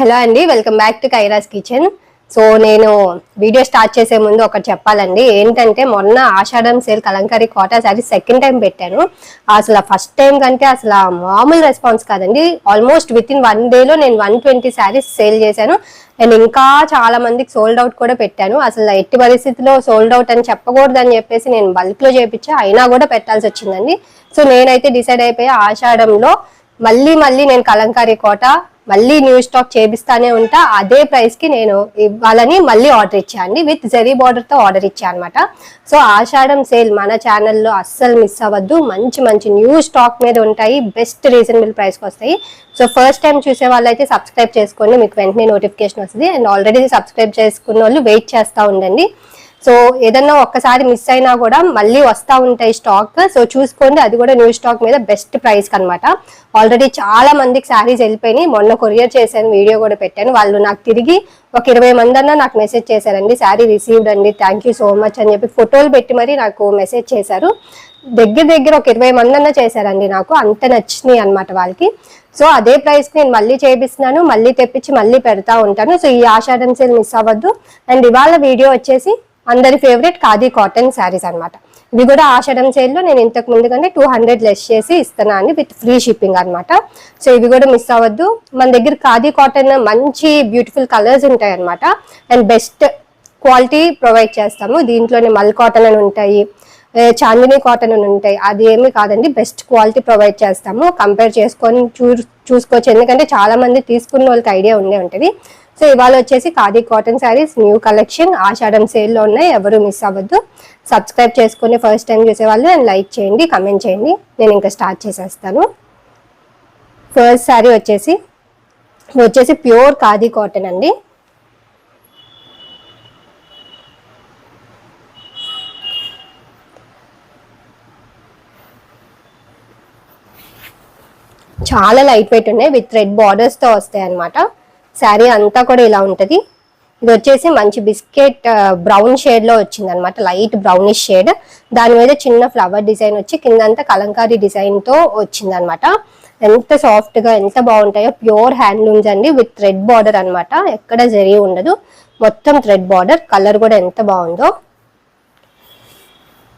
Hello అండి welcome back to Kaira's kitchen. So నేను video start చేసే ముందు ఒకటి చెప్పాలండి. ఏంటంటే మొన్న Ashadham sale Kalamkari Kota sari second time పెట్టాను. అసలు ఫస్ట్ టైం కంటే అసలు మామూలు రెస్పాన్స్ కాదండి. ఆల్మోస్ట్ విత్ ఇన్ వన్ డేలో నేను వన్ ట్వంటీ శారీస్ సేల్ చేశాను. నేను ఇంకా చాలా మందికి సోల్డ్ అవుట్ కూడా పెట్టాను. అసలు ఎట్టి పరిస్థితిలో సోల్డ్ అవుట్ అని చెప్పకూడదని చెప్పేసి నేను బల్క్లో చేయించా అయినా కూడా పెట్టాల్సి వచ్చిందండి. సో నేనైతే డిసైడ్ అయిపోయి ఆషాఢంలో మళ్ళీ మళ్ళీ నేను కలంకారీ కోట మళ్ళీ న్యూ స్టాక్ చేపిస్తానే ఉంటా అదే ప్రైస్కి నేను ఇవ్వాలని మళ్ళీ ఆర్డర్ ఇచ్చాను విత్ జెరీ బార్డర్తో ఆర్డర్ ఇచ్చా అనమాట సో ఆషాఢం సేల్ మన ఛానల్లో అస్సలు మిస్ అవ్వద్దు. మంచి మంచి న్యూ స్టాక్ మీద ఉంటాయి. బెస్ట్ రీజనబుల్ ప్రైస్కి వస్తాయి. సో ఫస్ట్ టైం చూసే వాళ్ళైతే సబ్స్క్రైబ్ చేసుకోండి. మీకు వెంటనే నోటిఫికేషన్ వస్తుంది. అండ్ ఆల్రెడీ సబ్స్క్రైబ్ చేసుకున్న వాళ్ళు వెయిట్ చేస్తూ ఉండండి. సో ఏదన్నా ఒక్కసారి మిస్ అయినా కూడా మళ్ళీ వస్తూ ఉంటాయి స్టాక్ సో చూసుకోండి అది కూడా న్యూ స్టాక్ మీద బెస్ట్ ప్రైస్ అనమాట ఆల్రెడీ చాలా మందికి శారీస్ వెళ్ళిపోయినాయి. మొన్న కొరియర్ చేశాను వీడియో కూడా పెట్టాను. వాళ్ళు నాకు తిరిగి ఒక ఇరవై మంది అన్న నాకు మెసేజ్ చేశారండి శారీ రిసీవ్డ్ అండి థ్యాంక్ యూ సో మచ్ అని చెప్పి ఫోటోలు పెట్టి మరీ నాకు మెసేజ్ చేశారు. దగ్గర దగ్గర ఒక ఇరవై మంది అన్న చేశారండి నాకు. అంత నచ్చినాయి అనమాట వాళ్ళకి. సో అదే ప్రైస్ నేను మళ్ళీ చేపిస్తున్నాను మళ్ళీ తెప్పించి మళ్ళీ పెడతా ఉంటాను. సో ఈ ఆషాఢం సేల్ మిస్ అవ్వద్దు. అండ్ ఇవాళ వీడియో వచ్చేసి అందరి ఫేవరెట్ ఖాదీ కాటన్ శారీస్ అనమాట ఇవి కూడా ఆషాఢం సేల్ నేను ఇంతకు ముందు కంటే టూ హండ్రెడ్ లెస్ చేసి ఇస్తున్నాను అండి విత్ ఫ్రీ షిప్పింగ్ అనమాట సో ఇవి కూడా మిస్ అవ్వద్దు. మన దగ్గర ఖాదీ కాటన్ మంచి బ్యూటిఫుల్ కలర్స్ ఉంటాయి అనమాట అండ్ బెస్ట్ క్వాలిటీ ప్రొవైడ్ చేస్తాము. దీంట్లోనే మల్ కాటన్ అని ఉంటాయి. చాందినీ కాటన్ అని ఉంటాయి. అది ఏమీ కాదండి. బెస్ట్ క్వాలిటీ ప్రొవైడ్ చేస్తాము. కంపేర్ చేసుకొని చూ చూసుకోవచ్చు. ఎందుకంటే చాలా మంది తీసుకున్న వాళ్ళకి ఐడియా ఉండే ఉంటుంది. సో ఇవాళ వచ్చేసి khadi cotton saris new collection Ashadham సేల్లో ఉన్నాయి. ఎవరు మిస్ అవ్వద్దు. సబ్స్క్రైబ్ చేసుకుని ఫస్ట్ టైం చూసే వాళ్ళు అండ్ లైక్ చేయండి కమెంట్ చేయండి. నేను ఇంకా స్టార్ట్ చేసేస్తాను. ఫస్ట్ శారీ వచ్చేసి వచ్చేసి ప్యూర్ ఖాదీ కాటన్ అండి. చాలా లైట్ వెయిట్ ఉన్నాయి. విత్ రెడ్ బార్డర్స్తో వస్తాయి అనమాట శారీ అంతా కూడా ఇలా ఉంటది. ఇది వచ్చేసి మంచి బిస్కెట్ బ్రౌన్ షేడ్లో వచ్చింది అనమాట లైట్ బ్రౌనిష్ షేడ్ దాని మీద చిన్న ఫ్లవర్ డిజైన్ వచ్చి కిందంతా కలంకారీ డిజైన్తో వచ్చింది అనమాట ఎంత సాఫ్ట్గా ఎంత బాగుంటాయో ప్యూర్ హ్యాండ్లూమ్స్ అండి. విత్ రెడ్ బార్డర్ అనమాట ఎక్కడ జరి ఉండదు. మొత్తం థ్రెడ్ బార్డర్ కలర్ కూడా ఎంత బాగుందో.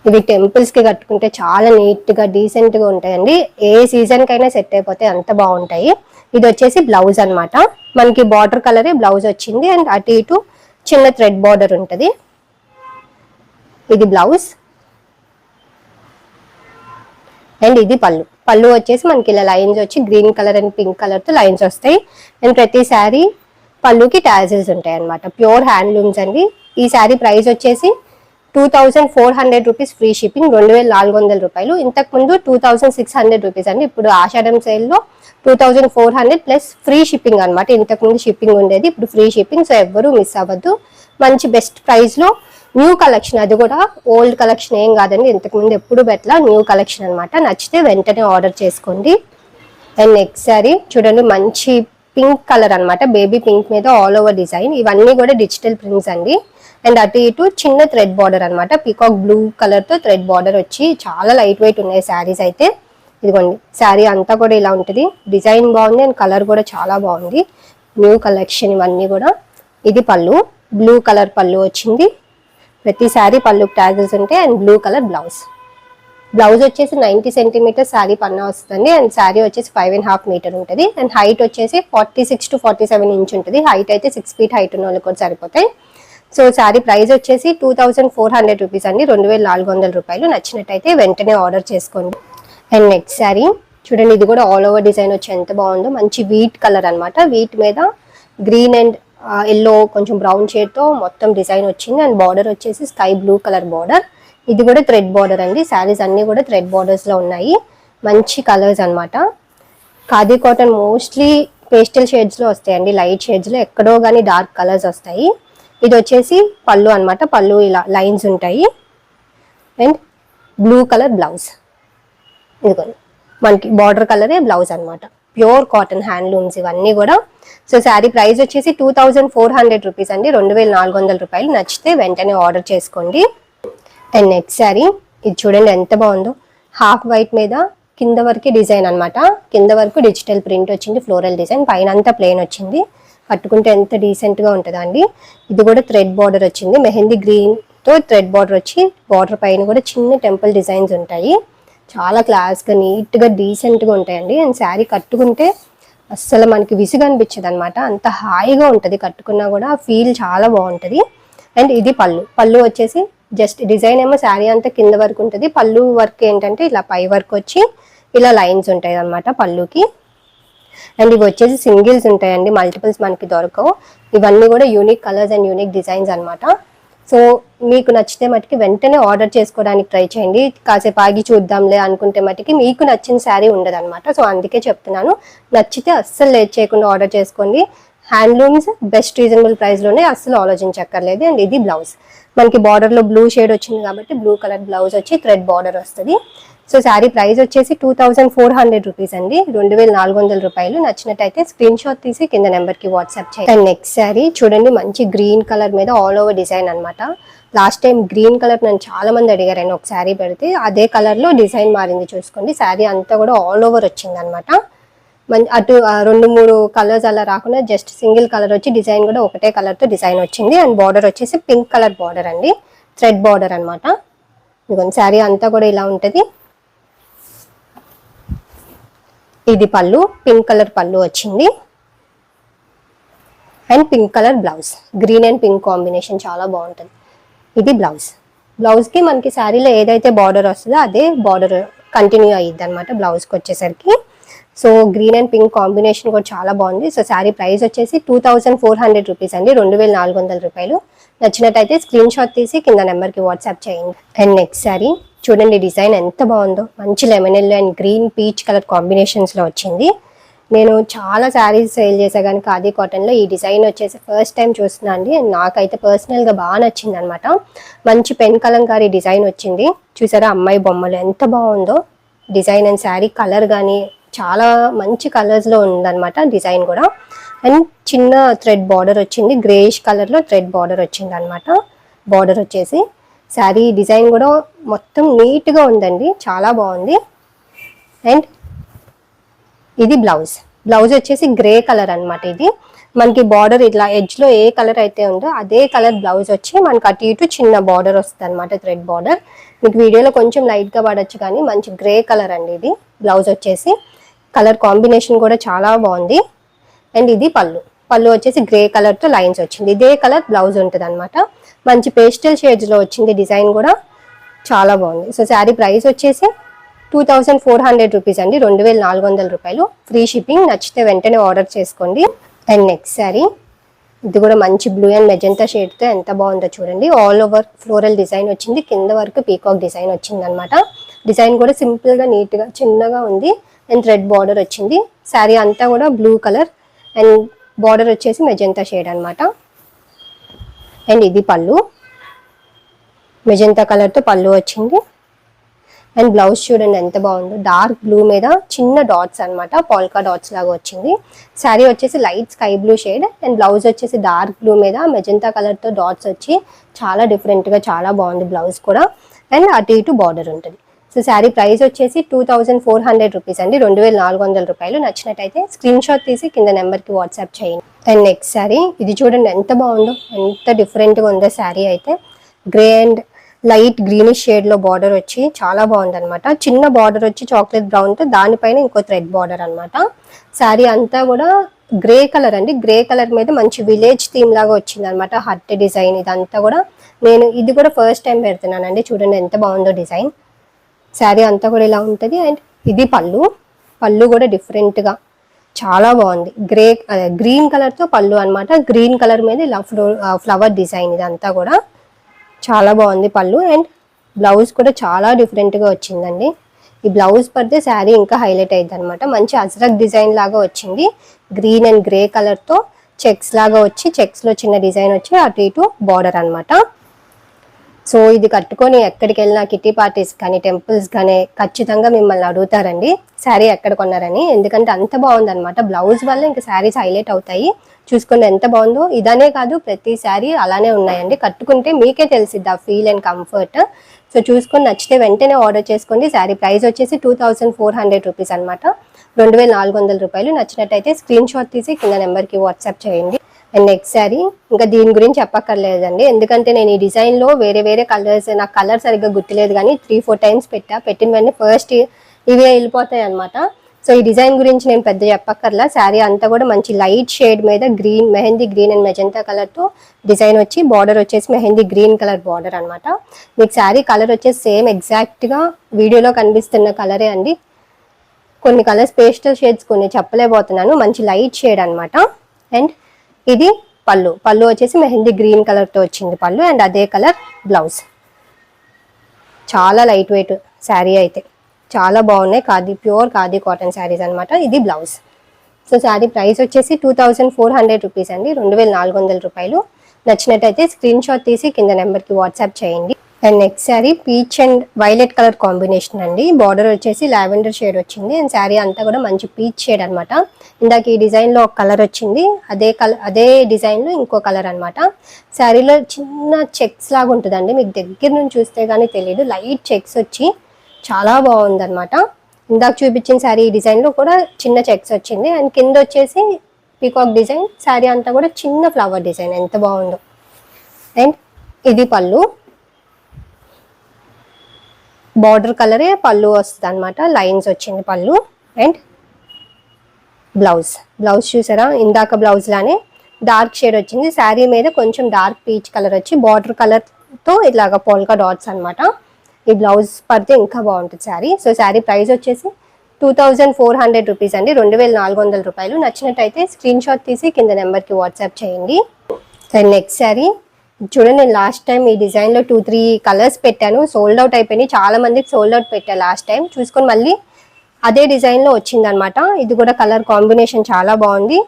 ఇవి టెంపుల్స్కి కట్టుకుంటే చాలా నీట్గా డీసెంట్గా ఉంటాయండి. ఏ సీజన్ కైనా సెట్ అయిపోతే అంత బాగుంటాయి. ఇది వచ్చేసి బ్లౌజ్ అనమాట మనకి బార్డర్ కలరే బ్లౌజ్ వచ్చింది అండ్ అటు ఇటు చిన్న థ్రెడ్ బార్డర్ ఉంటుంది. ఇది బ్లౌజ్ అండ్ ఇది పళ్ళు. పళ్ళు వచ్చేసి మనకి ఇలా లైన్స్ వచ్చి గ్రీన్ కలర్ అండ్ పింక్ కలర్తో లైన్స్ వస్తాయి. అండ్ ప్రతి శారీ పళ్ళుకి టాజిల్స్ ఉంటాయి అన్నమాట ప్యూర్ హ్యాండ్లూమ్స్ అండి. ఈ శారీ ప్రైస్ వచ్చేసి two thousand four hundred rupees free shipping రెండు వేల నాలుగు వందల రూపాయలు. ఇంతకు ముందు two thousand six hundred rupees అండి ఇప్పుడు ఆషాఢం సేల్లో two thousand four hundred plus free shipping అనమాట ఇంతకు ముందు షిప్పింగ్ ఉండేది ఇప్పుడు ఫ్రీ షిప్పింగ్ సో ఎవ్వరూ మిస్ అవ్వద్దు. మంచి బెస్ట్ ప్రైస్లో న్యూ కలెక్షన్ అది కూడా ఓల్డ్ కలెక్షన్ ఏం కాదండి ఇంతకు ముందు ఎప్పుడు పెట్టలా న్యూ కలెక్షన్ అనమాట నచ్చితే వెంటనే ఆర్డర్ చేసుకోండి. అండ్ నెక్స్ట్ సారీ చూడండి మంచి పింక్ కలర్ అన్నమాట. బేబీ పింక్ మీద ఆల్ ఓవర్ డిజైన్. ఇవన్నీ కూడా డిజిటల్ ప్రింట్స్ అండి. అండ్ అటు ఇటు చిన్న థ్రెడ్ బార్డర్ అన్నమాట. పీకాక్ బ్లూ కలర్తో థ్రెడ్ బార్డర్ వచ్చి చాలా లైట్ వెయిట్ ఉన్నాయి శారీస్ అయితే. ఇదిగోండి శారీ అంతా కూడా ఇలా ఉంటుంది. డిజైన్ బాగుంది అండ్ కలర్ కూడా చాలా బాగుంది. న్యూ కలెక్షన్ ఇవన్నీ కూడా. ఇది పళ్ళు. బ్లూ కలర్ పళ్ళు వచ్చింది. ప్రతి శారీ పళ్ళు ట్యాగల్స్ ఉంటాయి and blue colour blouse. Blouse వచ్చేసి నైంటీ సెంటీమీటర్ శారీ పన్నా వస్తుంది. అండ్ శారీ వచ్చేసి ఫైవ్ అండ్ హాఫ్ మీటర్ ఉంటుంది. అండ్ హైట్ వచ్చేసి forty six to forty seven inch ఉంటుంది. హైట్ అయితే సిక్స్ ఫీట్ హైట్ ఉన్న వాళ్ళు కూడా సరిపోతాయి. సో శారీ ప్రైస్ వచ్చేసి two thousand four hundred rupees అండి. రెండు వేల నాలుగు వందల రూపాయలు. నచ్చినట్టయితే వెంటనే ఆర్డర్ చేసుకోండి. And next sari. చూడండి ఇది కూడా ఆల్ ఓవర్ డిజైన్ వచ్చి ఎంత బాగుందో. మంచి వీట్ కలర్ అన్నమాట. వీట్ మీద గ్రీన్ అండ్ ఎల్లో కొంచెం బ్రౌన్ షేడ్తో మొత్తం డిజైన్ వచ్చింది. అండ్ బార్డర్ వచ్చేసి స్కై బ్లూ కలర్ బార్డర్. ఇది కూడా థ్రెడ్ బార్డర్ అండి. శారీస్ అన్ని కూడా థ్రెడ్ బార్డర్స్లో ఉన్నాయి. మంచి కలర్స్ అనమాట ఖాదీ కాటన్ మోస్ట్లీ పేస్టల్ షేడ్స్లో వస్తాయండి. లైట్ షేడ్స్లో ఎక్కడో కానీ డార్క్ కలర్స్ వస్తాయి. ఇది వచ్చేసి పళ్ళు అన్నమాట. పళ్ళు ఇలా లైన్స్ ఉంటాయి. అండ్ బ్లూ కలర్ బ్లౌజ్ ఇదిగో మనకి బార్డర్ కలరే బ్లౌజ్ అనమాట ప్యూర్ కాటన్ హ్యాండ్లూమ్స్ ఇవన్నీ కూడా. సో శారీ ప్రైస్ వచ్చేసి two thousand four hundred rupees అండి. రెండు వేల నాలుగు వందల రూపాయలు నచ్చితే వెంటనే ఆర్డర్ చేసుకోండి. And next sari. ఇది చూడండి ఎంత బాగుందో. హాఫ్ వైట్ మీద కింద వరకు డిజైన్ అన్నమాట. కింద వరకు డిజిటల్ ప్రింట్ వచ్చింది ఫ్లోరల్ డిజైన్ పైన అంతా ప్లేన్ వచ్చింది. కట్టుకుంటే ఎంత డీసెంట్గా ఉంటుందా అండి ఇది కూడా థ్రెడ్ బార్డర్ వచ్చింది. మెహందీ గ్రీన్తో థ్రెడ్ బార్డర్ వచ్చి బార్డర్ పైన కూడా చిన్న టెంపుల్ డిజైన్స్ ఉంటాయి. చాలా క్లాస్గా నీట్గా డీసెంట్గా ఉంటాయండి. అండ్ శారీ కట్టుకుంటే అస్సలు మనకి విసుగు అనిపించదు అనమాట అంత హాయిగా ఉంటుంది. కట్టుకున్నా కూడా ఫీల్ చాలా బాగుంటుంది. అండ్ ఇది పళ్ళు. పళ్ళు వచ్చేసి జస్ట్ డిజైన్ ఏమో శారీ అంతా కింద వరకు ఉంటుంది. పళ్ళు వర్క్ ఏంటంటే ఇలా పై వర్క్ వచ్చి ఇలా లైన్స్ ఉంటాయి అనమాట పళ్ళుకి. అండ్ ఇవి వచ్చేసి సింగిల్స్ ఉంటాయండి. మల్టిపుల్స్ మనకి దొరకవు. ఇవన్నీ కూడా unique colours and unique designs అనమాట సో మీకు నచ్చితే మటుకి వెంటనే ఆర్డర్ చేసుకోవడానికి ట్రై చేయండి. కాసేపు ఆగి చూద్దాంలే అనుకుంటే మటుకి మీకు నచ్చిన శారీ ఉండదు సో అందుకే చెప్తున్నాను. నచ్చితే అస్సలు లేట్ చేయకుండా ఆర్డర్ చేసుకోండి. హ్యాండ్లూమ్స్ బెస్ట్ రీజనబుల్ ప్రైస్లోనే అస్సలు ఆలోచించక్కర్లేదు. అండ్ ఇది బ్లౌజ్ మనకి బార్డర్లో బ్లూ షేడ్ వచ్చింది కాబట్టి బ్లూ కలర్ బ్లౌజ్ వచ్చి థ్రెడ్ బార్డర్ వస్తుంది. సో శారీ ప్రైస్ వచ్చేసి two thousand four hundred rupees అండి. రెండు వేల నాలుగు వందల రూపాయలు. నచ్చినట్టయితే స్క్రీన్ షాట్ తీసి కింద నెంబర్కి వాట్సాప్ చేయండి. అండ్ నెక్స్ట్ శారీ చూడండి మంచి గ్రీన్ కలర్ మీద ఆల్ ఓవర్ డిజైన్ అనమాట లాస్ట్ టైం గ్రీన్ కలర్ నన్ను చాలా మంది అడిగారండి ఒక శారీ పెడితే. అదే కలర్లో డిజైన్ మారింది చూసుకోండి. శారీ అంతా కూడా ఆల్ ఓవర్ వచ్చింది అనమాట అటు రెండు మూడు కలర్స్ అలా రాకుండా జస్ట్ సింగిల్ కలర్ వచ్చి డిజైన్ కూడా ఒకటే కలర్తో డిజైన్ వచ్చింది. అండ్ బార్డర్ వచ్చేసి పింక్ కలర్ బార్డర్ అండి. థ్రెడ్ బార్డర్ అనమాట ఇదిగోండి శారీ అంతా కూడా ఇలా ఉంటుంది. ఇది పళ్ళు పింక్ కలర్ పళ్ళు వచ్చింది. And pink colour blouse. Green and pink combination చాలా బాగుంటుంది. ఇది బ్లౌజ్. బ్లౌజ్కి మనకి శారీలో ఏదైతే బార్డర్ వస్తుందో అదే బార్డర్ కంటిన్యూ అయ్యిద్ది అనమాట బ్లౌజ్కి వచ్చేసరికి. So green and pink combination కూడా చాలా బాగుంది. సో శారీ ప్రైస్ వచ్చేసి two thousand four hundred rupees అండి. రెండు వేల నాలుగు వందల రూపాయలు. నచ్చినట్టయితే స్క్రీన్ షాట్ తీసి కింద నెంబర్కి వాట్సాప్ చేయండి. అండ్ నెక్స్ట్ శారీ చూడండి డిజైన్ ఎంత బాగుందో. మంచి lemon yellow and green peach colour కాంబినేషన్స్లో వచ్చింది. నేను చాలా శారీస్ సేల్ చేసా కానీ ఖాదీ కాటన్లో ఈ డిజైన్ వచ్చేసి ఫస్ట్ టైం చూస్తున్నా అండి. నాకైతే పర్సనల్గా బాగా నచ్చింది అనమాట మంచి పెన్ కలంకారీ డిజైన్ వచ్చింది. చూసారా అమ్మాయి బొమ్మలు ఎంత బాగుందో. డిజైన్ అండ్ శారీ కలర్ కానీ చాలా మంచి కలర్స్లో ఉందన్నమాట డిజైన్ కూడా. అండ్ చిన్న థ్రెడ్ బార్డర్ వచ్చింది. గ్రేష్ కలర్లో థ్రెడ్ బార్డర్ వచ్చింది అనమాట బార్డర్ వచ్చేసి శారీ డిజైన్ కూడా మొత్తం నీట్గా ఉందండి. చాలా బాగుంది. అండ్ ఇది బ్లౌజ్ బ్లౌజ్ వచ్చేసి గ్రే కలర్ అనమాట ఇది. మనకి బార్డర్ ఇట్లా ఎడ్జ్లో ఏ కలర్ అయితే ఉందో అదే కలర్ బ్లౌజ్ వచ్చి మనకి అటు ఇటు చిన్న బార్డర్ వస్తుంది అనమాట థ్రెడ్ బార్డర్ మీకు వీడియోలో కొంచెం లైట్గా పడచ్చు కానీ మంచి గ్రే కలర్ అండి ఇది. బ్లౌజ్ వచ్చేసి కలర్ కాంబినేషన్ కూడా చాలా బాగుంది. అండ్ ఇది పళ్ళు. పళ్ళు వచ్చేసి గ్రే కలర్తో లైన్స్ వచ్చింది. ఇదే కలర్ బ్లౌజ్ ఉంటుంది అనమాట మంచి పేస్టల్ షేడ్స్లో వచ్చింది డిజైన్ కూడా చాలా బాగుంది. సో శారీ ప్రైస్ వచ్చేసి two thousand four hundred rupees అండి. రెండు వేల నాలుగు వందల రూపాయలు. Free shipping. నచ్చితే వెంటనే ఆర్డర్ చేసుకోండి. And next sari. ఇది కూడా మంచి బ్లూ అండ్ మెజెంటా షేడ్తో ఎంత బాగుందో చూడండి. ఆల్ ఓవర్ ఫ్లోరల్ డిజైన్ వచ్చింది. కింద వరకు పీకాక్ డిజైన్ వచ్చింది అనమాట డిజైన్ కూడా సింపుల్గా నీట్గా చిన్నగా ఉంది. అండ్ రెడ్ బార్డర్ వచ్చింది. శారీ అంతా కూడా బ్లూ కలర్ అండ్ బార్డర్ వచ్చేసి మెజంతా షేడ్ అనమాట అండ్ ఇది పళ్ళు. మెజంతా కలర్తో పళ్ళు వచ్చింది. అండ్ బ్లౌజ్ చూడండి ఎంత బాగుందో. డార్క్ బ్లూ మీద చిన్న డాట్స్ అనమాట పాల్కా డాట్స్ లాగా వచ్చింది. శారీ వచ్చేసి light sky blue shade and blouse వచ్చేసి డార్క్ బ్లూ మీద మెజంతా కలర్తో డాట్స్ వచ్చి చాలా డిఫరెంట్గా చాలా బాగుంది బ్లౌజ్ కూడా. అండ్ అటు ఇటు బార్డర్ ఉంటుంది. సో శారీ ప్రైస్ వచ్చేసి two thousand four hundred rupees అండి. రెండు వేల నాలుగు వందల రూపాయలు. నచ్చినట్టయితే స్క్రీన్ షాట్ తీసి కింద నెంబర్కి వాట్సాప్ చేయండి. అండ్ నెక్స్ట్ శారీ ఇది చూడండి ఎంత బాగుందో ఎంత డిఫరెంట్గా ఉందో శారీ అయితే. గ్రే అండ్ లైట్ గ్రీనిష్ షేడ్లో బార్డర్ వచ్చి చాలా బాగుందనమాట చిన్న బార్డర్ వచ్చి చాక్లెట్ బ్రౌన్తో దానిపైన ఇంకో థ్రెడ్ బార్డర్ అనమాట శారీ అంతా కూడా గ్రే కలర్ అండి. గ్రే కలర్ మీద మంచి విలేజ్ థీమ్ లాగా వచ్చింది అనమాట హట్ డిజైన్ ఇదంతా కూడా. నేను ఇది కూడా ఫస్ట్ టైం పెడుతున్నానండి. చూడండి ఎంత బాగుందో డిజైన్. శారీ అంతా కూడా ఇలా ఉంటుంది. అండ్ ఇది పళ్ళు. పళ్ళు కూడా డిఫరెంట్గా చాలా బాగుంది. గ్రే గ్రీన్ కలర్తో పళ్ళు అనమాట గ్రీన్ కలర్ మీద ఇలా ఫ్లవర్ డిజైన్ ఇదంతా కూడా. చాలా బాగుంది పళ్ళు. అండ్ బ్లౌజ్ కూడా చాలా డిఫరెంట్గా వచ్చిందండి. ఈ బ్లౌజ్ పడితే శారీ ఇంకా హైలైట్ అయింది అనమాట మంచి అజ్రక్ డిజైన్ లాగా వచ్చింది. గ్రీన్ అండ్ గ్రే కలర్తో చెక్స్ లాగా వచ్చి చెక్స్లో చిన్న డిజైన్ వచ్చి అటు ఇటు బార్డర్ అన్నమాట. సో ఇది కట్టుకొని ఎక్కడికి వెళ్ళినా కిటీ పార్టీస్ కానీ టెంపుల్స్ కానీ ఖచ్చితంగా మిమ్మల్ని అడుగుతారండి. శారీ ఎక్కడ కొన్నారని. ఎందుకంటే అంత బాగుంది అనమాట బ్లౌజ్ వల్ల ఇంకా శారీస్ హైలైట్ అవుతాయి. చూసుకోండి ఎంత బాగుందో. ఇదనే కాదు ప్రతి శారీ అలానే ఉన్నాయండి. కట్టుకుంటే మీకే తెలిసిద్ది ఆ ఫీల్ అండ్ కంఫర్ట్. సో చూసుకొని నచ్చితే వెంటనే ఆర్డర్ చేసుకోండి. శారీ ప్రైస్ వచ్చేసి two thousand four hundred rupees అనమాట రెండు వేల నాలుగు వందల రూపాయలు. నచ్చినట్టయితే స్క్రీన్ షాట్ తీసి కింద నెంబర్కి వాట్సాప్ చేయండి. అండ్ నెక్స్ట్ శారీ ఇంకా దీని గురించి చెప్పక్కర్లేదండి. ఎందుకంటే నేను ఈ డిజైన్లో వేరే వేరే కలర్స్ నాకు కలర్ సరిగ్గా గుర్తులేదు కానీ త్రీ ఫోర్ టైమ్స్ పెట్టా. పెట్టిన వెంటనే ఫస్ట్ ఇవే వెళ్ళిపోతాయి అనమాట సో ఈ డిజైన్ గురించి నేను పెద్ద చెప్పక్కర్లా. శారీ అంతా కూడా మంచి లైట్ షేడ్ మీద green mehndi green and magenta కలర్తో డిజైన్ వచ్చి బార్డర్ వచ్చేసి మెహందీ గ్రీన్ కలర్ బార్డర్ అనమాట మీకు శారీ కలర్ వచ్చేసి సేమ్ ఎగ్జాక్ట్గా వీడియోలో కనిపిస్తున్న కలరే అండి. కొన్ని కలర్స్ పేస్టల్ షేడ్స్ కొన్ని చెప్పలేకపోతున్నాను. మంచి లైట్ షేడ్ అనమాట అండ్ ఇది పళ్ళు. పళ్ళు వచ్చేసి మెహందీ గ్రీన్ కలర్తో వచ్చింది పళ్ళు అండ్ అదే కలర్ బ్లౌజ్. చాలా లైట్ వెయిట్ శారీ అయితే. చాలా బాగున్నాయి. ఖాదీ ప్యూర్ ఖాదీ కాటన్ శారీస్ అనమాట ఇది బ్లౌజ్. సో శారీ ప్రైస్ వచ్చేసి two thousand four hundred rupees అండి. రెండు వేల నాలుగు వందల రూపాయలు. నచ్చినట్టయితే స్క్రీన్ షాట్ తీసి కింద నెంబర్కి వాట్సాప్ చేయండి. And next sari peach and violet colour combination అండి. బార్డర్ వచ్చేసి లావెండర్ షేడ్ వచ్చింది. అండ్ శారీ అంతా కూడా మంచి పీచ్ షేడ్ అనమాట ఇందాక ఈ డిజైన్లో ఒక కలర్ వచ్చింది. అదే కలర్ అదే డిజైన్లో ఇంకో కలర్ అనమాట శారీలో చిన్న చెక్స్ లాగా ఉంటుందండి. మీకు దగ్గర నుంచి చూస్తే కానీ తెలియదు లైట్ చెక్స్ వచ్చి చాలా బాగుందనమాట ఇందాక చూపించిన శారీ ఈ డిజైన్లో కూడా చిన్న చెక్స్ వచ్చింది. అండ్ కింద వచ్చేసి పీకాక్ డిజైన్ శారీ అంతా కూడా చిన్న ఫ్లవర్ డిజైన్ ఎంత బాగుందో. అండ్ ఇది పళ్ళు. బార్డర్ కలరే పళ్ళు వస్తుంది అనమాట లైన్స్ వచ్చింది పళ్ళు. And blouse. బ్లౌజ్ చూసారా? ఇందాక బ్లౌజ్ లానే డార్క్ షేడ్ వచ్చింది. శారీ మీద కొంచెం డార్క్ పీచ్ కలర్ వచ్చి బార్డర్ కలర్తో ఇలాగ పోల్కా డాట్స్ అనమాట ఈ బ్లౌజ్ పడితే ఇంకా బాగుంటుంది శారీ. సో శారీ ప్రైస్ వచ్చేసి two thousand four hundred rupees అండి. రెండు వేల నాలుగు వందల రూపాయలు. నచ్చినట్టయితే స్క్రీన్ షాట్ తీసి కింద నెంబర్కి వాట్సాప్ చేయండి. సరే నెక్స్ట్ శారీ. చూడండి నేను లాస్ట్ టైం ఈ డిజైన్లో టూ త్రీ కలర్స్ పెట్టాను. సోల్డ్ అవుట్ అయిపోయినాయి. చాలా మందికి సోల్డ్ అవుట్ పెట్టాను లాస్ట్ టైం చూసుకొని మళ్ళీ అదే డిజైన్లో వచ్చిందనమాట ఇది కూడా కలర్ కాంబినేషన్ చాలా బాగుంది.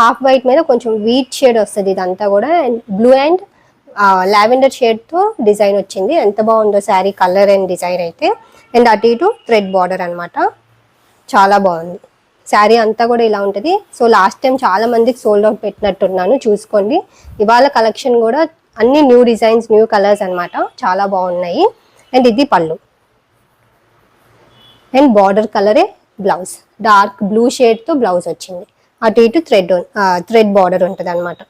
హాఫ్ వైట్ మీద కొంచెం వీట్ షేడ్ వస్తుంది ఇదంతా కూడా. అండ్ బ్లూ అండ్ లావెండర్ షేడ్తో డిజైన్ వచ్చింది. ఎంత బాగుందో శారీ కలర్ అండ్ డిజైన్ అయితే. అండ్ అటు ఇటు థ్రెడ్ బార్డర్ అనమాట చాలా బాగుంది. శారీ అంతా కూడా ఇలా ఉంటుంది. సో లాస్ట్ టైం చాలా మందికి సోల్డ్ అవుట్ పెట్టినట్టున్నాను. చూసుకోండి. ఇవాళ కలెక్షన్ కూడా అన్ని న్యూ డిజైన్స్ న్యూ కలర్స్ అనమాట చాలా బాగున్నాయి. అండ్ ఇది పళ్ళు. అండ్ బార్డర్ కలరే బ్లౌజ్. డార్క్ బ్లూ షేడ్తో బ్లౌజ్ వచ్చింది. అటు ఇటు థ్రెడ్ థ్రెడ్ బార్డర్ ఉంటుంది అనమాట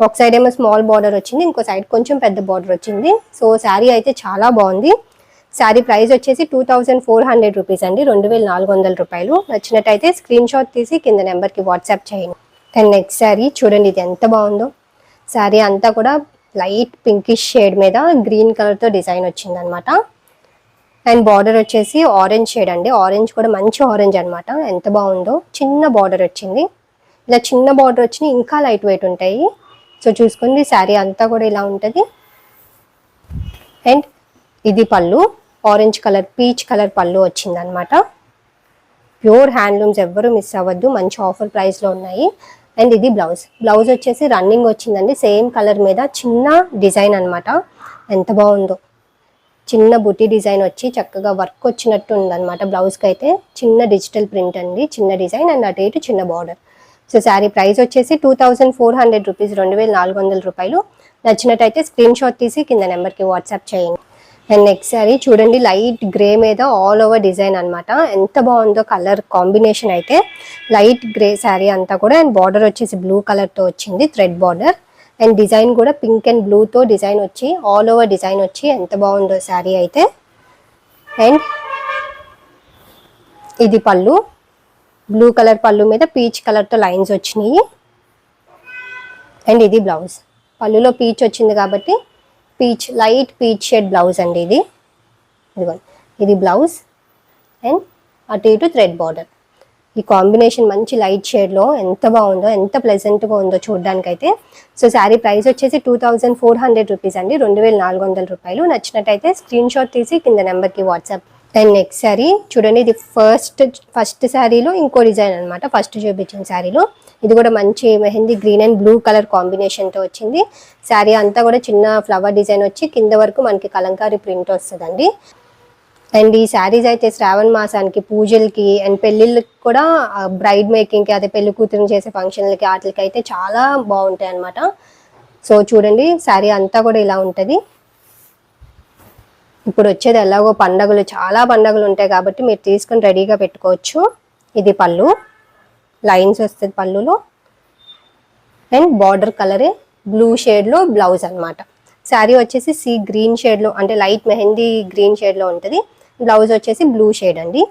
ఒక సైడ్ ఏమో స్మాల్ బార్డర్ వచ్చింది ఇంకో సైడ్ కొంచెం పెద్ద బార్డర్ వచ్చింది. సో శారీ అయితే చాలా బాగుంది. శారీ ప్రైస్ వచ్చేసి two thousand four hundred rupees అండి. రెండు వేల నాలుగు వందల రూపాయలు. నచ్చినట్టయితే స్క్రీన్ షాట్ తీసి కింద నెంబర్కి వాట్సాప్ చేయండి. అండ్ నెక్స్ట్ శారీ చూడండి ఇది ఎంత బాగుందో. శారీ అంతా కూడా లైట్ పింకిష్ షేడ్ మీద గ్రీన్ కలర్తో డిజైన్ వచ్చింది అనమాట అండ్ బార్డర్ వచ్చేసి ఆరెంజ్ షేడ్ అండి. ఆరెంజ్ కూడా మంచి ఆరెంజ్ అనమాట ఎంత బాగుందో. చిన్న బార్డర్ వచ్చింది. ఇలా చిన్న బార్డర్ వచ్చి ఇంకా లైట్ వెయిట్ ఉంటాయి. సో చూసుకోండి. శారీ అంతా కూడా ఇలా ఉంటుంది. అండ్ ఇది పళ్ళు. ఆరెంజ్ కలర్ పీచ్ కలర్ పళ్ళు వచ్చింది అనమాట ప్యూర్ హ్యాండ్లూమ్స్ ఎవ్వరు మిస్ అవ్వద్దు. మంచి ఆఫర్ ప్రైస్లో ఉన్నాయి. అండ్ ఇది బ్లౌజ్. బ్లౌజ్ వచ్చేసి రన్నింగ్ వచ్చిందండి. సేమ్ కలర్ మీద చిన్న డిజైన్ అనమాట ఎంత బాగుందో. చిన్న బుట్టి డిజైన్ వచ్చి చక్కగా వర్క్ వచ్చినట్టు ఉందన్నమాట బ్లౌజ్కి అయితే. చిన్న డిజిటల్ ప్రింట్ అండి. చిన్న డిజైన్ అండ్ అటు ఇటు చిన్న బార్డర్. సో శారీ ప్రైస్ వచ్చేసి two thousand four hundred rupees రెండు వేల నాలుగు వందల రూపాయలు. నచ్చినట్టయితే స్క్రీన్ షాట్ తీసి కింద నెంబర్కి వాట్సాప్ చేయండి. అండ్ నెక్స్ట్ శారీ చూడండి లైట్ గ్రే మీద ఆల్ ఓవర్ డిజైన్ అనమాట ఎంత బాగుందో కలర్ కాంబినేషన్ అయితే లైట్ గ్రే శారీ అంతా కూడా అండ్ బార్డర్ వచ్చేసి బ్లూ కలర్తో వచ్చింది థ్రెడ్ బార్డర్ అండ్ డిజైన్ కూడా పింక్ అండ్ బ్లూతో డిజైన్ వచ్చి ఆల్ ఓవర్ డిజైన్ వచ్చి ఎంత బాగుందో శారీ అయితే. అండ్ ఇది పళ్ళు. బ్లూ కలర్ పళ్ళు మీద పీచ్ కలర్తో లైన్స్ వచ్చినాయి. అండ్ ఇది బ్లౌజ్ పళ్ళులో పీచ్ వచ్చింది కాబట్టి peach light peach shade blouse అండి ఇది. ఇదిగోండి. ఇది బ్లౌజ్ అండ్ అటు ఇటు థ్రెడ్ బార్డర్. ఈ కాంబినేషన్ మంచి లైట్ షేడ్లో ఎంత బాగుందో ఎంత ప్లెజెంట్గా ఉందో చూడడానికైతే. సో శారీ ప్రైస్ వచ్చేసి two thousand four hundred rupees అండి. రెండు వేల నాలుగు వందల రూపాయలు. నచ్చినట్టయితే స్క్రీన్ షాట్ తీసి కింద నెంబర్కి వాట్సాప్ అండ్ నెక్స్ట్ శారీ చూడండి ఇది ఫస్ట్ ఫస్ట్ శారీలో ఇంకో డిజైన్ అనమాట ఫస్ట్ చూపించిన శారీలో ఇది కూడా మంచి mehndi green and blue colour కాంబినేషన్తో వచ్చింది. శారీ అంతా కూడా చిన్న ఫ్లవర్ డిజైన్ వచ్చి కింద వరకు మనకి కలంకారీ ప్రింట్ వస్తుందండి. అండ్ ఈ శారీస్ అయితే శ్రావణ మాసానికి పూజలకి అండ్ పెళ్ళిళ్ళకి కూడా బ్రైడ్ మేకింగ్కి అదే పెళ్ళి కూతురుని చేసే ఫంక్షన్లకి వాటికి అయితే చాలా బాగుంటాయి అనమాట సో చూడండి శారీ అంతా కూడా ఇలా ఉంటుంది. ఇప్పుడు వచ్చేది ఎలాగో పండగలు చాలా పండగలు ఉంటాయి కాబట్టి మీరు తీసుకొని రెడీగా పెట్టుకోవచ్చు. ఇది పళ్ళు. లైన్స్ వస్తుంది పళ్ళులో. అండ్ బార్డర్ కలరే బ్లూ షేడ్లో బ్లౌజ్ అనమాట శారీ వచ్చేసి సీ గ్రీన్ షేడ్లో అంటే లైట్ మెహందీ గ్రీన్ షేడ్లో ఉంటుంది. బ్లౌజ్ వచ్చేసి బ్లూ షేడ్ అండి.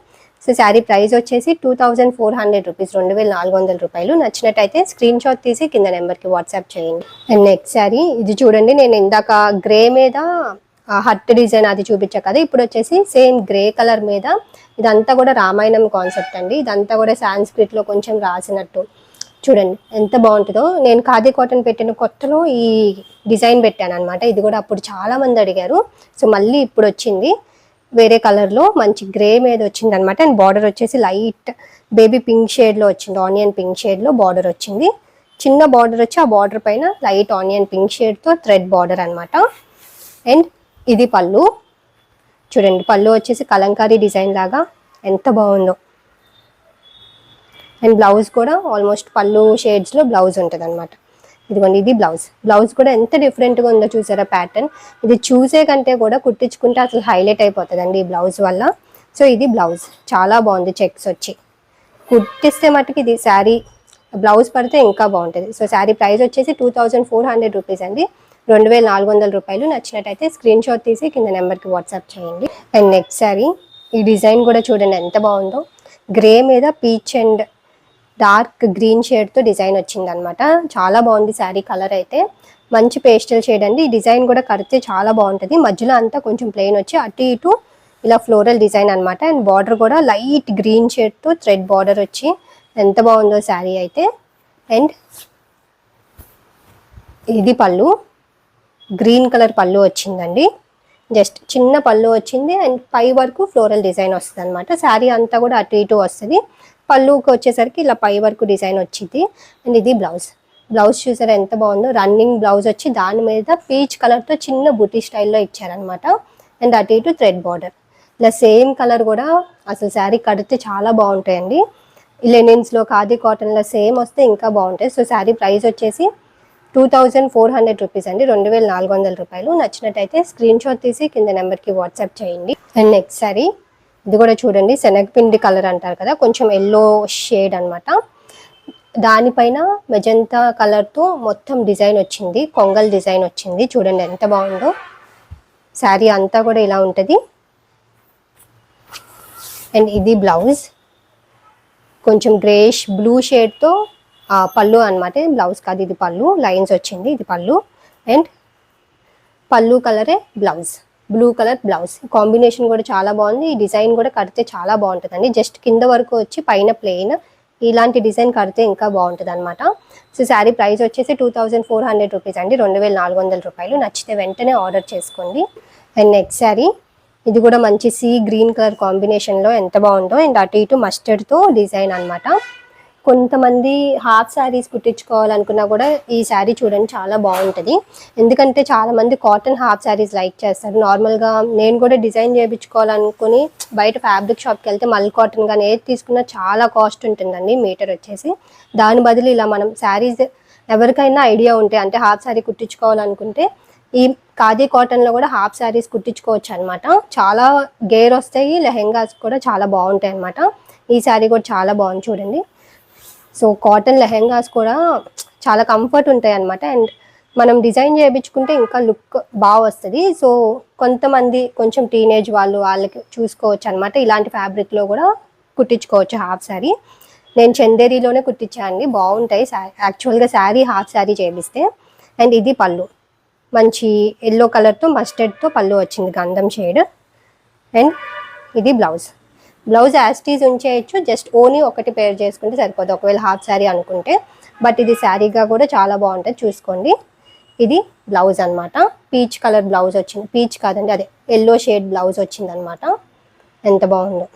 సో శారీ ప్రైస్ వచ్చేసి two thousand four hundred rupees రెండు వేల నాలుగు వందల రూపాయలు. నచ్చినట్టయితే స్క్రీన్ షాట్ తీసి కింద నెంబర్కి వాట్సాప్ చేయండి. అండ్ నెక్స్ట్ శారీ ఇది చూడండి నేను ఇందాక గ్రే మీద హట్ డిజైన్ అది చూపించా కదా. ఇప్పుడు వచ్చేసి సేమ్ గ్రే కలర్ మీద ఇదంతా కూడా రామాయణం కాన్సెప్ట్ అండి. ఇదంతా కూడా సాంస్క్రిట్లో కొంచెం రాసినట్టు. చూడండి ఎంత బాగుంటుందో. నేను ఖాదీ కాటన్ పెట్టిన కొత్తలో ఈ డిజైన్ పెట్టాను అనమాట ఇది కూడా అప్పుడు చాలా మంది అడిగారు. సో మళ్ళీ ఇప్పుడు వచ్చింది. వేరే కలర్లో మంచి గ్రే మీద వచ్చింది అనమాట అండ్ బార్డర్ వచ్చేసి లైట్ బేబీ పింక్ షేడ్లో వచ్చింది. ఆనియన్ పింక్ షేడ్లో బార్డర్ వచ్చింది. చిన్న బార్డర్ వచ్చి ఆ బార్డర్ పైన లైట్ ఆనియన్ పింక్ షేడ్తో థ్రెడ్ బార్డర్ అనమాట అండ్ ఇది పళ్ళు. చూడండి పళ్ళు వచ్చేసి కలంకారీ డిజైన్ లాగా ఎంత బాగుందో. అండ్ బ్లౌజ్ కూడా ఆల్మోస్ట్ పళ్ళు షేడ్స్లో బ్లౌజ్ ఉంటుంది అనమాట ఇదిగోండి ఇది బ్లౌజ్. బ్లౌజ్ కూడా ఎంత డిఫరెంట్గా ఉందో చూసారా ప్యాటర్న్ ఇది చూసే కంటే కూడా కుట్టించుకుంటే అసలు హైలైట్ అయిపోతుందండి ఈ బ్లౌజ్ వల్ల. సో ఇది బ్లౌజ్. చాలా బాగుంది చెక్స్ వచ్చి. కుట్టిస్తే మటుకు ఇది శారీ. బ్లౌజ్ పడితే ఇంకా బాగుంటుంది. సో శారీ ప్రైస్ వచ్చేసి two thousand four hundred rupees అండి. రెండు వేల నాలుగు వందల రూపాయలు నచ్చినట్టయితే స్క్రీన్ షాట్ తీసి కింద నెంబర్కి వాట్సాప్ చేయండి. అండ్ నెక్స్ట్ శారీ ఈ డిజైన్ కూడా చూడండి ఎంత బాగుందో. గ్రే మీద పీచ్ అండ్ డార్క్ గ్రీన్ షేడ్తో డిజైన్ వచ్చింది అనమాట చాలా బాగుంది శారీ కలర్ అయితే. మంచి పేస్టల్ షేడ్ అండి. ఈ డిజైన్ కూడా కడితే చాలా బాగుంటుంది. మధ్యలో అంతా కొంచెం ప్లెయిన్ వచ్చి అటు ఇటు ఇలా ఫ్లోరల్ డిజైన్ అనమాట అండ్ బార్డర్ కూడా లైట్ గ్రీన్ షేడ్తో థ్రెడ్ బార్డర్ వచ్చి ఎంత బాగుందో శారీ అయితే. అండ్ ఇది పళ్ళు. గ్రీన్ కలర్ పళ్ళు వచ్చిందండి. జస్ట్ చిన్న పళ్ళు వచ్చింది. అండ్ పై వరకు ఫ్లోరల్ డిజైన్ వస్తుంది అనమాట శారీ అంతా కూడా అటు ఇటు వస్తుంది. పళ్ళుకి వచ్చేసరికి ఇలా పై వరకు డిజైన్ వచ్చింది. అండ్ ఇది బ్లౌజ్. బ్లౌజ్ చూసారా ఎంత బాగుందో. రన్నింగ్ బ్లౌజ్ వచ్చి దాని మీద పీచ్ కలర్తో చిన్న బుటీ స్టైల్లో ఇచ్చారనమాట అండ్ అటు ఇటు థ్రెడ్ బార్డర్. ఇలా సేమ్ కలర్ కూడా అసలు శారీ కడితే చాలా బాగుంటాయండి. లెనిన్స్లో ఖాదీ కాటన్లో సేమ్ వస్తే ఇంకా బాగుంటాయి. సో శారీ ప్రైస్ వచ్చేసి two thousand four hundred rupees అండి. రెండు వేల నాలుగు వందల రూపాయలు. నచ్చినట్టయితే స్క్రీన్ షాట్ తీసి కింద నెంబర్కి వాట్సాప్ చేయండి. అండ్ నెక్స్ట్ సారీ ఇది కూడా చూడండి శనగపిండి కలర్ అంటారు కదా కొంచెం ఎల్లో షేడ్ అనమాట దానిపైన మెజంతా కలర్తో మొత్తం డిజైన్ వచ్చింది కొంగల్ డిజైన్ వచ్చింది. చూడండి ఎంత బాగుందో. శారీ అంతా కూడా ఇలా ఉంటుంది. అండ్ ఇది బ్లౌజ్. కొంచెం గ్రేష్ బ్లూ షేడ్తో పళ్ళు అనమాట బ్లౌజ్ కాదు ఇది పళ్ళు. లైన్స్ వచ్చింది ఇది పళ్ళు. అండ్ పళ్ళు కలరే blouse. Blue colour blouse. Combination కూడా చాలా బాగుంది. ఈ డిజైన్ కూడా కడితే చాలా బాగుంటుందండి. జస్ట్ కింద వరకు వచ్చి పైన ప్లెయిన్ ఇలాంటి డిజైన్ కడితే ఇంకా బాగుంటుంది అనమాట సో శారీ ప్రైస్ వచ్చేసి two thousand four hundred rupees అండి. రెండు వేల నాలుగు వందల రూపాయలు. నచ్చితే వెంటనే ఆర్డర్ చేసుకోండి. అండ్ నెక్స్ట్ శారీ ఇది కూడా మంచి సీ గ్రీన్ కలర్ కాంబినేషన్లో ఎంత బాగుందో. అండ్ అటు ఇటు మస్టర్డ్తో డిజైన్ అనమాట కొంతమంది హాఫ్ శారీస్ కుట్టించుకోవాలనుకున్నా కూడా ఈ శారీ చూడండి చాలా బాగుంటుంది. ఎందుకంటే చాలా మంది కాటన్ హాఫ్ శారీస్ లైక్ చేస్తారు. నార్మల్గా నేను కూడా డిజైన్ చేయించుకోవాలనుకుని బయట ఫ్యాబ్రిక్ షాప్కి వెళ్తే మల్ కాటన్ కానీ ఏది తీసుకున్నా చాలా కాస్ట్ ఉంటుందండి మీటర్ వచ్చేసి. దాని బదులు ఇలా మనం శారీస్ ఎవరికైనా ఐడియా ఉంటే అంటే హాఫ్ శారీ కుట్టించుకోవాలనుకుంటే ఈ ఖాదీ కాటన్లో కూడా హాఫ్ శారీస్ కుట్టించుకోవచ్చు అనమాట చాలా గేర్ వస్తాయి లెహెంగాస్ కూడా చాలా బాగుంటాయి అనమాట ఈ శారీ కూడా చాలా బాగుంది చూడండి. సో కాటన్ లెహెంగాస్ కూడా చాలా కంఫర్ట్ ఉంటాయి అనమాట అండ్ మనం డిజైన్ చేయించుకుంటే ఇంకా లుక్ బాగా వస్తుంది. సో కొంతమంది కొంచెం టీనేజ్ వాళ్ళు వాళ్ళకి చూసుకోవచ్చు అనమాట ఇలాంటి ఫ్యాబ్రిక్లో కూడా కుట్టించుకోవచ్చు హాఫ్ శారీ నేను చందేరిలోనే కుట్టించాను బాగుంటాయి యాక్చువల్గా శారీ హాఫ్ శారీ చేపిస్తే. అండ్ ఇది పళ్ళు. మంచి ఎల్లో కలర్తో మస్టర్డ్తో పళ్ళు వచ్చింది గంధం షేడ్ అండ్ ఇది blouse. Blouse as it is ఉంచేయచ్చు. Just ఓనీ ఒకటి పేర్ చేసుకుంటే సరిపోదు. ఒకవేళ హాఫ్ శారీ అనుకుంటే. బట్ ఇది శారీగా కూడా చాలా బాగుంటుంది. చూసుకోండి. ఇది బ్లౌజ్ అనమాట పీచ్ కలర్ బ్లౌజ్ వచ్చింది. పీచ్ కాదండి అదే ఎల్లో షేడ్ బ్లౌజ్ వచ్చింది అనమాట ఎంత బాగుందో.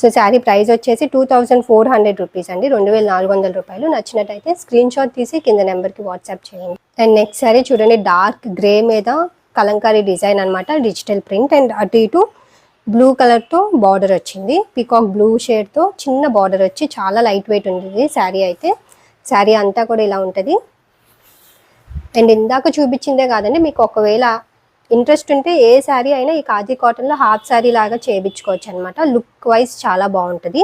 సో శారీ ప్రైస్ వచ్చేసి two thousand four hundred rupees అండి. రెండు వేల నాలుగు వందల రూపాయలు. నచ్చినట్టయితే స్క్రీన్ షాట్ తీసి కింద నెంబర్కి వాట్సాప్ చేయండి. అండ్ నెక్స్ట్ శారీ చూడండి డార్క్ గ్రే మీద కలంకారీ డిజైన్ అనమాట డిజిటల్ ప్రింట్ అండ్ అటు ఇటు బ్లూ కలర్తో బార్డర్ వచ్చింది. పీకాక్ బ్లూ షేడ్తో చిన్న బార్డర్ వచ్చి చాలా లైట్ వెయిట్ ఉంటుంది శారీ అయితే. శారీ అంతా కూడా ఇలా ఉంటుంది. అండ్ ఇందాక చూపించిందే కాదండి మీకు ఒకవేళ ఇంట్రెస్ట్ ఉంటే ఏ శారీ అయినా ఈ ఖాదీ కాటన్లో హాఫ్ శారీ లాగా చేయించుకోవచ్చు అనమాట లుక్ వైజ్ చాలా బాగుంటుంది.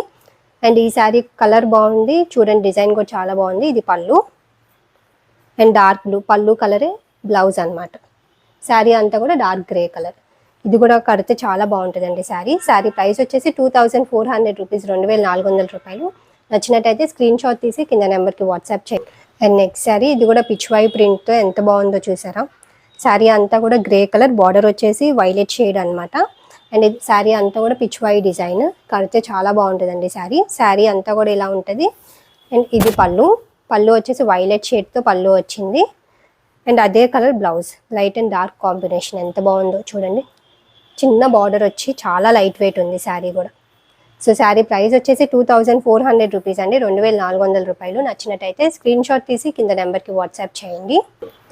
అండ్ ఈ శారీ కలర్ బాగుంది చూడండి డిజైన్ కూడా చాలా బాగుంది. ఇది పళ్ళు. అండ్ డార్క్ బ్లూ పళ్ళు కలరే బ్లౌజ్ అనమాట శారీ అంతా కూడా డార్క్ గ్రే కలర్. ఇది కూడా కడితే చాలా బాగుంటుందండి శారీ. శారీ ప్రైస్ వచ్చేసి two thousand four hundred rupees రెండు వేల నాలుగు వందల రూపాయలు. నచ్చినట్టయితే స్క్రీన్ షాట్ తీసి కింద నెంబర్కి వాట్సాప్ చేయండి అండ్ నెక్స్ట్ శారీ ఇది కూడా పిచ్వాయి ప్రింట్తో ఎంత బాగుందో చూసారా? శారీ అంతా కూడా గ్రే కలర్ బార్డర్ వచ్చేసి వైలెట్ షేడ్ అనమాట అండ్ ఇది శారీ అంతా కూడా పిచ్వాయి డిజైన్ కడితే చాలా బాగుంటుందండి శారీ. శారీ అంతా కూడా ఇలా ఉంటుంది. అండ్ ఇది పళ్ళు. పళ్ళు వచ్చేసి వైలెట్ షేడ్తో పళ్ళు వచ్చింది. అండ్ అదే colour blouse light and dark combination ఎంత బాగుందో చూడండి. చిన్న బార్డర్ వచ్చి చాలా లైట్ వెయిట్ ఉంది శారీ కూడా. సో శారీ ప్రైస్ వచ్చేసి two thousand four hundred rupees అండి. రెండు వేల నాలుగు వందల రూపాయలు నచ్చినట్టయితే స్క్రీన్ షాట్ తీసి కింద నెంబర్కి వాట్సాప్ చేయండి.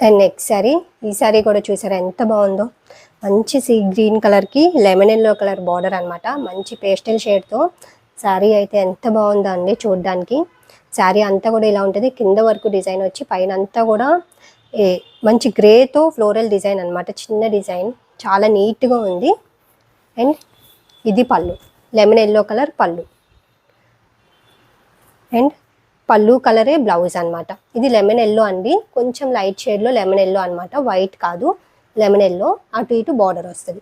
And next sari. ఈ శారీ కూడా చూసారా ఎంత బాగుందో. మంచి సీ గ్రీన్ కలర్కి లెమన్ ఎల్లో కలర్ బార్డర్ అనమాట మంచి పేస్టల్ షేడ్తో శారీ అయితే ఎంత బాగుందో అండి చూడడానికి. శారీ అంతా కూడా ఇలా ఉంటుంది. కింద వరకు డిజైన్ వచ్చి పైన అంతా కూడా ఏ మంచి గ్రేతో ఫ్లోరల్ డిజైన్ అన్నమాట. చిన్న డిజైన్. చాలా నీట్గా ఉంది. అండ్ ఇది పళ్ళు. లెమన్ ఎల్లో కలర్ పళ్ళు. అండ్ పళ్ళు కలరే బ్లౌజ్ అన్నమాట. ఇది లెమన్ ఎల్లో అండి. కొంచెం లైట్ షేడ్లో లెమన్ ఎల్లో అనమాట వైట్ కాదు. Lemon yellow. అటు ఇటు బార్డర్ వస్తుంది.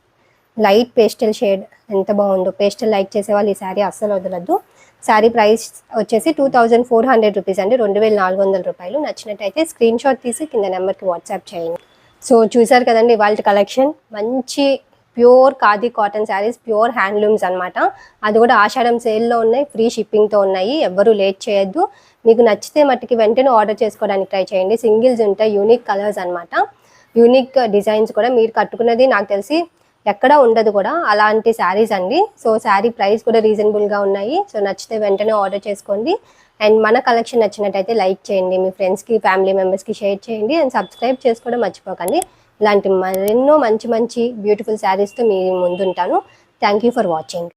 లైట్ పేస్టల్ షేడ్ ఎంత బాగుందో. పేస్టల్ లైట్ చేసే వాళ్ళు ఈ శారీ అస్సలు వదలద్దు. శారీ ప్రైస్ వచ్చేసి two thousand four hundred rupees అండి. రెండు వేల నాలుగు వందల రూపాయలు. నచ్చినట్టయితే స్క్రీన్ షాట్ తీసి కింద నెంబర్కి వాట్సాప్ చేయండి. సో చూసారు కదండి వాళ్ళ కలెక్షన్. మంచి pure khadi cotton saris pure handlooms అనమాట అది కూడా ఆషాఢం సేల్లో ఉన్నాయి ఫ్రీ షిప్పింగ్తో ఉన్నాయి. ఎవ్వరూ లేట్ చేయొద్దు. మీకు నచ్చితే మట్టుకి వెంటనే ఆర్డర్ చేసుకోవడానికి ట్రై చేయండి. సింగిల్స్ ఉంటాయి యూనిక్ కలర్స్ అనమాట యూనిక్ డిజైన్స్ కూడా మీరు కట్టుకున్నది నాకు తెలిసి ఎక్కడ ఉండదు కూడా. అలాంటి శారీస్ అండి. సో శారీ ప్రైస్ కూడా రీజనబుల్గా ఉన్నాయి. సో నచ్చితే వెంటనే ఆర్డర్ చేసుకోండి. అండ్ మన కలెక్షన్ నచ్చినట్టయితే లైక్ చేయండి. మీ ఫ్రెండ్స్కి ఫ్యామిలీ మెంబర్స్కి షేర్ చేయండి. అండ్ సబ్స్క్రైబ్ చేసుకోవడం మర్చిపోకండి. ఇలాంటి మరెన్నో మంచి మంచి బ్యూటిఫుల్ శారీస్తో మీ ముందుంటాను. Thank you for watching.